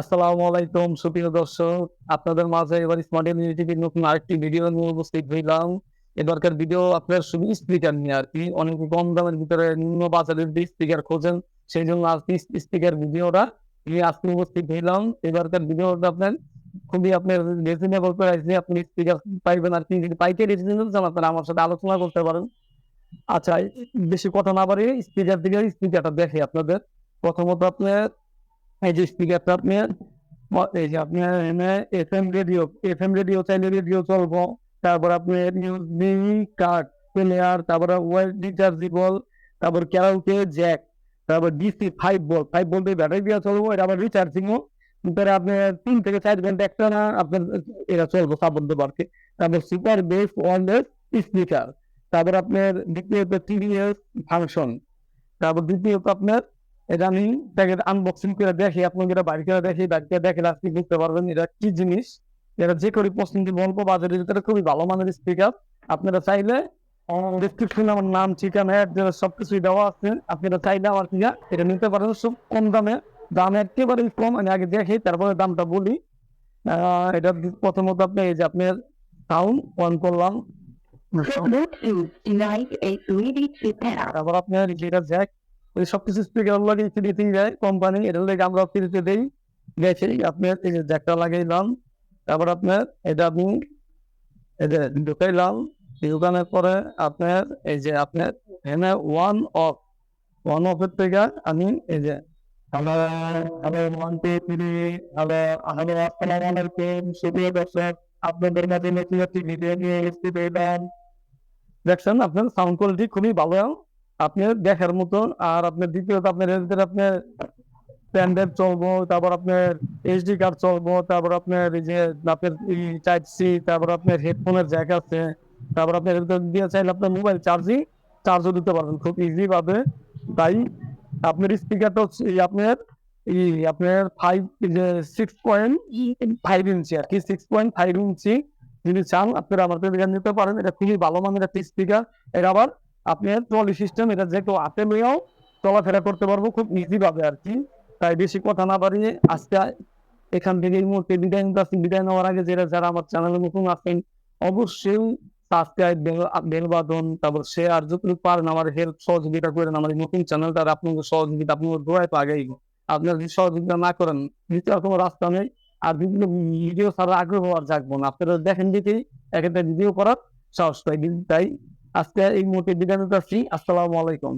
আসসালামু আলাইকুম, সুপ্রিয় দর্শক। আপনাদের মাঝে এবার স্মার্ট নতুন আরেকটি ভিডিও নিয়ে উপস্থিত হইলাম। এবারকার ভিডিও আপনার শুধু স্পিকার নিয়ে আর কি। অনেক কম দামের ভিতরে নিম্ন বাজারের স্পিকার খোঁজেন সেই জন্য স্পিকার ভিডিওটা আজকে উপস্থিত হইলাম। এবারকার ভিডিওটা আপনার খুবই আপনার রিজনেবল আপনি স্পিকার পাইবেন আর কি। যদি পাইকারি রিজনেবল চান, আপনারা আমার সাথে আলোচনা করতে পারেন। আচ্ছা বেশি কথা না বাড়িয়ে স্পিকার দিকে স্পিকারটা দেখে আপনাদের। প্রথমত আপনার এই যে স্পিকারটা আপনি এই যে আপনি এখানে এফএম রেডিও এফএম রেডিও চাইলে রেডিও চলবো তারপর আপনি ইউএসবি কার্ড প্লেয়ার তারপরে ওয়েল রিচার্জেবল তারপর ক্যারাউকে জ্যাক তারপর ডিসি ফাইভ ভোল্ট ফাইভ ভোল্টের ব্যাটারি দিয়ে চলবো, এটা আবার রিচার্জিংও তারপরে আপনি তিন থেকে চার ঘণ্টা একটা না, আপনার এটা চলবো দেবো আর তারপর সুপার বেস ওয়ারলেস স্পিকার তারপর আপনার দ্বিতীয়ত টিভিএস ফাংশন তারপর দ্বিতীয়ত আপনার এটা আমি প্যাকেট আনবক্সিং করে দেখি আপনাকে এটা বাড়ি করে দেখি বাড়ি করে দেখে আজকে বুঝতে পারবেন এটা কি জিনিস। এটা যে করে পছন্দ বলব বাজারের ভিতরে খুবই ভালো মানের স্পিকার আপনারা চাইলে ডিসক্রিপশনে আমার নাম ঠিকানা অ্যাড্রেস সবকিছুই দেওয়া আছে। আপনারা চাইলে আমার থেকে এটা নিতে পারেন কম দামে। দাম একেবারেই কম আমি আগে দেখি তারপরে দামটা বলি। এটা প্রথমত আপনি এই যে আপনার সাউন্ড অন করলাম. তারপর আপনার যেটা জ্যাক ওই কোম্পানি এটা আমরা ফ্রিতে দেই। গেছে, আপনার এই লাগাইলাম তারপর আপনার এটা এটা ঢুকাইলাম ঢুকানোর পরে আপনার এই যে আপনার এখানে ওয়ান অফ ওয়ান অফের থেকে আমি এই যে দেখছেন, আপনার সাউন্ড কোয়ালিটি খুবই ভালো। আপনি দেখার মতন, আর আপনার দ্বিতীয়ত আপনার আপনার প্যান্ডেল চলবো, তারপর আপনার এইচডি কার্ড চলবো, তারপর আপনার এই যে আপনার টাইপ সি তারপর আপনার হেডফোনের জ্যাক আছে, তারপর আপনার দিয়ে চাইলে আপনার মোবাইল চার্জিং চার্জও দিতে পারবেন খুব ইজি ভাবে। তাই আপনার স্পিকারটা হচ্ছে আপনার আপনার ফাইভ যে সিক্স পয়েন্ট ফাইভ ইঞ্চি আর কি সিক্স পয়েন্ট ফাইভ ইঞ্চি যদি চান, আপনারা আমার থেকে নিতে পারেন, এটা খুবই ভালো মানের একটা স্পিকার এটা আবার আপনার ট্রলি সিস্টেম এটা যে কেউ হাতে লইয়াও চলাফেরা করতে পারব খুব ইজি ভাবে আর কি। তাই বেশি কথা না বাড়িয়ে আজকে এখান থেকে এই মুহূর্তে বিদায় নিতে আসছি বিদায় নেওয়ার আগে যারা যারা আমার চ্যানেলে নতুন আছেন, অবশ্যই সাবস্ক্রাইব তারপর শেয়ার যতটুকু পারেন আমার হেল্প সহযোগিতা করেন আমার নতুন চ্যানেলটা আপনাদের সহযোগিতা আপনাদের দোয়ায় তো আপনারা যদি সহযোগিতা না করেন দ্বিতীয় কোনো রাস্তা নেই। আর বিভিন্ন ভিডিও ছাড়া আগ্রহ আর জাগবো না। আপনারা দেখেন দেখেই এক একটা ভিডিও করার সাহস পাই। তাই আজকে এই মুহূর্তে বিদায় নিতে আসছি। আসসালামু আলাইকুম।